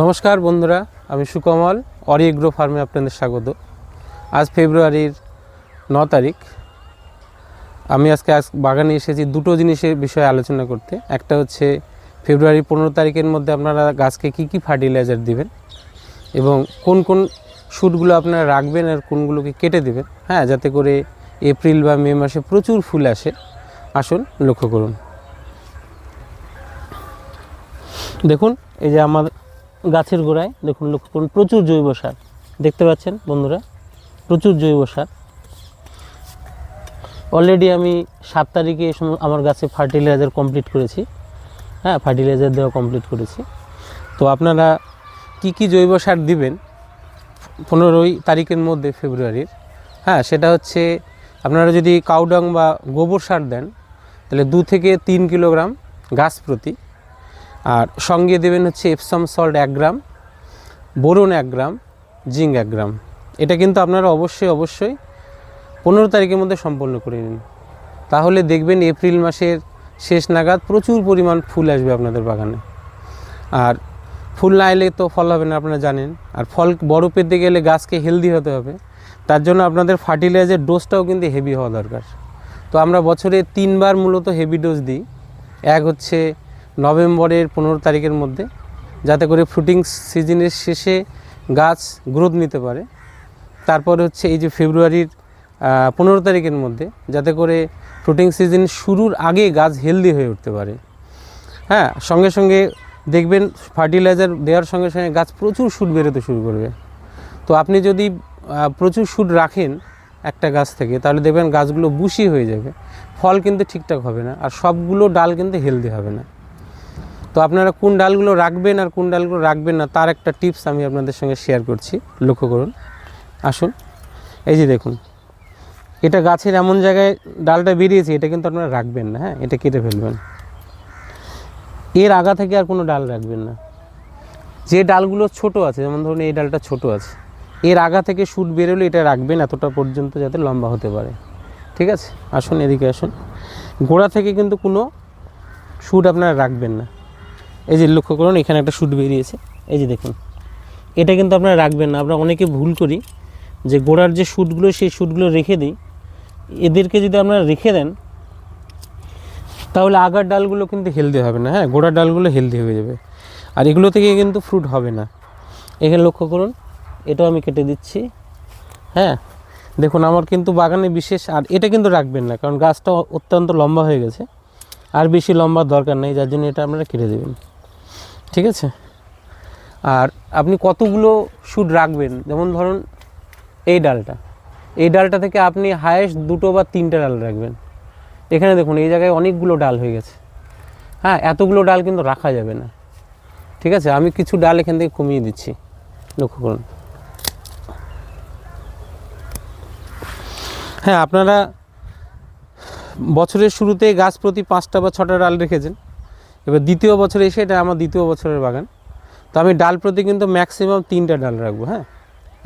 নমস্কার বন্ধুরা, আমি সুকমল অরিগ্রো ফার্মে আপনাদের স্বাগত। আজ ফেব্রুয়ারির ন তারিখ। আমি আজকে আজ বাগানে এসেছি দুটো জিনিসের বিষয়ে আলোচনা করতে। একটা হচ্ছে ফেব্রুয়ারি পনেরো তারিখের মধ্যে আপনারা গাছকে কী কী ফার্টিলাইজার দিবেন এবং কোন কোন শ্যুটগুলো আপনারা রাখবেন আর কোনগুলোকে কেটে দেবেন। হ্যাঁ যাতে করে এপ্রিল বা মে মাসে প্রচুর ফুল আসে। আসুন, লক্ষ্য করুন। দেখুন, এই যে আমার গাছের গোড়ায়, দেখুন, লক্ষ্য করুন, প্রচুর জৈব সার। দেখতে পাচ্ছেন, বন্ধুরা, প্রচুর জৈব সার। অলরেডি আমি সাত তারিখে আমার গাছে ফার্টিলাইজার কমপ্লিট করেছি। হ্যাঁ ফার্টিলাইজার দেওয়া কমপ্লিট করেছি। তো আপনারা কি কি জৈব সার দিবেন পনেরোই তারিখের মধ্যে ফেব্রুয়ারির? হ্যাঁ সেটা হচ্ছে আপনারা যদি কাউডাং বা গোবর সার দেন, তাহলে দু থেকে তিন কিলোগ্রাম গাছ প্রতি আর সঙ্গে দেবেন হচ্ছে এপসাম সল্ট এক গ্রাম বোরন এক গ্রাম জিঙ্ক এক গ্রাম। এটা কিন্তু আপনারা অবশ্যই অবশ্যই পনেরো তারিখের মধ্যে সম্পন্ন করে নিন। তাহলে দেখবেন এপ্রিল মাসের শেষ নাগাদ প্রচুর পরিমাণ ফুল আসবে আপনাদের বাগানে। আর ফুল না এলে তো ফল হবে না, আপনারা জানেন। আর ফল বড় পেতে গেলে গাছকে হেলদি হতে হবে। তার জন্য আপনাদের ফার্টিলাইজার ডোজটাও কিন্তু হেভি হওয়া দরকার। তো আমরা বছরে তিনবার মূলত হেভি ডোজ দিই। এক হচ্ছে নভেম্বরের পনেরো তারিখের মধ্যে যাতে করে ফ্রুটিং সিজনের শেষে গাছ গ্রোথ নিতে পারে। তারপর হচ্ছে এই যে ফেব্রুয়ারির পনেরো তারিখের মধ্যে যাতে করে ফ্রুটিং সিজন শুরুর আগে গাছ হেলদি হয়ে উঠতে পারে। হ্যাঁ সঙ্গে সঙ্গে দেখবেন ফার্টিলাইজার দেওয়ার সঙ্গে সঙ্গে গাছ প্রচুর শুট বেরোতে শুরু করবে। তো আপনি যদি প্রচুর শুট রাখেন একটা গাছ থেকে, তাহলে দেখবেন গাছগুলো বুশি হয়ে যাবে। ফল কিন্তু ঠিকঠাক হবে না, আর সবগুলো ডাল কিন্তু হেলদি হবে না। তো আপনারা কোন ডালগুলো রাখবেন আর কোন ডালগুলো রাখবেন না, তার একটা টিপস আমি আপনাদের সঙ্গে শেয়ার করছি। লক্ষ্য করুন। আসুন। এই যে দেখুন। এটা গাছের এমন জায়গায় ডালটা বেরিয়েছে, এটা কিন্তু আপনারা রাখবেন না হ্যাঁ? এটা কেটে ফেলবেন। এর আগা থেকে আর কোনো ডাল রাখবেন না। যে ডালগুলো ছোট আছে, যেমন ধরুন এই ডালটা ছোট আছে, এর আগা থেকে শুট বেরোলে এটা রাখবেন এতটা পর্যন্ত যাতে লম্বা হতে পারে। ঠিক আছে? আসুন, এদিকে আসুন। গোড়া থেকে কিন্তু কোনো শুট আপনারা রাখবেন না। এই যে লক্ষ্য করুন, এখানে একটা শুট বেরিয়েছে। এই যে দেখুন, এটা কিন্তু আপনারা রাখবেন না। আমরা অনেকে ভুল করি যে গোড়ার যে শ্যুটগুলো সেই শ্যুটগুলো রেখে দিই। এদেরকে যদি আপনারা রেখে দেন, তাহলে আগার ডালগুলো কিন্তু হেলদি হবে না। হ্যাঁ গোড়ার ডালগুলো হেলদি হয়ে যাবে। আর এগুলো থেকে কিন্তু ফ্রুট হবে না। এখানে লক্ষ্য করুন, এটাও আমি কেটে দিচ্ছি। হ্যাঁ দেখুন, আমার কিন্তু বাগানে বিশেষ আর এটা কিন্তু রাখবেন না, কারণ গাছটা অত্যন্ত লম্বা হয়ে গেছে। আর বেশি লম্বার দরকার নেই, যার জন্য এটা আপনারা কেটে দেবেন। ঠিক আছে? আর আপনি কতগুলো শুট রাখবেন? যেমন ধরুন এই ডালটা। এই ডালটা থেকে আপনি হায়েস্ট দুটো বা তিনটে ডাল রাখবেন। এখানে দেখুন, এই জায়গায় অনেকগুলো ডাল হয়ে গেছে। হ্যাঁ এতগুলো ডাল কিন্তু রাখা যাবে না। ঠিক আছে? আমি কিছু ডাল এখান থেকে কমিয়ে দিচ্ছি। লক্ষ্য করুন। হ্যাঁ আপনারা বছরের শুরুতে গাছ প্রতি পাঁচটা বা ছটা ডাল রেখেছেন। এবার দ্বিতীয় বছর এসে এটা আমার দ্বিতীয় বছরের বাগান। তো আমি ডাল প্রতি কিন্তু ম্যাক্সিমাম তিনটা ডাল রাখব হ্যাঁ?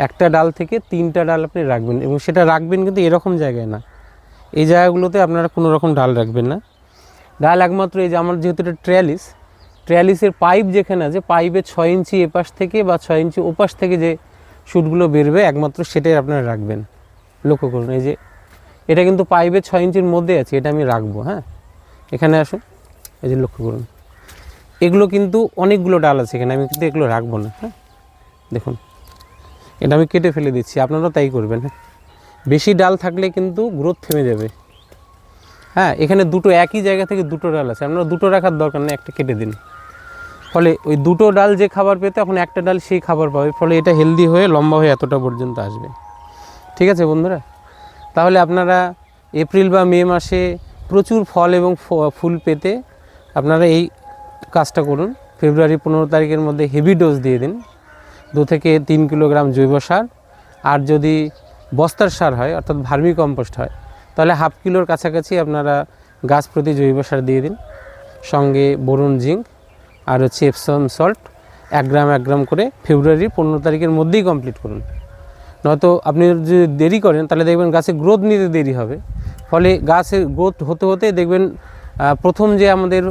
একটা ডাল থেকে তিনটা ডাল আপনি রাখবেন এবং সেটা রাখবেন কিন্তু এরকম জায়গায় না। এই জায়গাগুলোতে আপনারা কোনো রকম ডাল রাখবেন না। ডাল একমাত্র এই যে আমার যেহেতু এটা ট্রেয়ালিস ট্রেয়ালিসের পাইপ যেখানে আছে পাইপের ছয় ইঞ্চি এপাশ থেকে বা ছয় ইঞ্চি ওপাশ থেকে যে শুটগুলো বেরবে, একমাত্র সেটাই আপনারা রাখবেন। লক্ষ্য করুন, এই যে এটা কিন্তু পাইপের ছয় ইঞ্চির মধ্যে আছে, এটা আমি রাখব হ্যাঁ? এখানে আসুন। এই যে লক্ষ্য করুন। এগুলো কিন্তু অনেকগুলো ডাল আছে এখানে, আমি কিন্তু এগুলো রাখব না হ্যাঁ? দেখুন, এটা আমি কেটে ফেলে দিচ্ছি, আপনারাও তাই করবেন হ্যাঁ? বেশি ডাল থাকলে কিন্তু গ্রোথ থেমে যাবে। হ্যাঁ এখানে দুটো একই জায়গা থেকে দুটো ডাল আছে, আপনারা দুটো রাখার দরকার নেই, একটা কেটে দিন। ফলে ওই দুটো ডাল যে খাবার পেতে, এখন একটা ডাল সেই খাবার পাবে, ফলে এটা হেলদি হয়ে, লম্বা হয়ে এতটা পর্যন্ত আসবে। ঠিক আছে বন্ধুরা? তাহলে আপনারা এপ্রিল বা মে মাসে প্রচুর ফল এবং ফুল পেতে আপনারা এই কাজটা করুন। ফেব্রুয়ারি পনেরো তারিখের মধ্যে হেভি ডোজ দিয়ে দিন। দু থেকে তিন কিলোগ্রাম জৈব সার। আর যদি বস্তার সার হয়, অর্থাৎ ভার্মি কম্পোস্ট হয়, তাহলে হাফ কিলোর কাছাকাছি আপনারা গাছ প্রতি জৈব সার দিয়ে দিন। সঙ্গে বোরন জিঙ্ক আর হচ্ছে এপসম সল্ট এক গ্রাম এক গ্রাম করে ফেব্রুয়ারি পনেরো তারিখের মধ্যেই কমপ্লিট করুন। নয়তো আপনি যদি দেরি করেন, তাহলে দেখবেন গাছে গ্রোথ নিতে দেরি হবে। ফলে গাছের গ্রোথ হতে হতে দেখবেন প্রথম যে আমাদের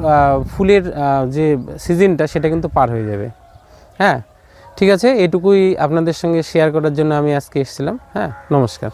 ফুলের যে সিজনটা, সেটা কিন্তু পার হয়ে যাবে। হ্যাঁ? ঠিক আছে? এটুকুই আপনাদের সঙ্গে শেয়ার করার জন্য আমি আজকে এসেছিলাম। হ্যাঁ? নমস্কার।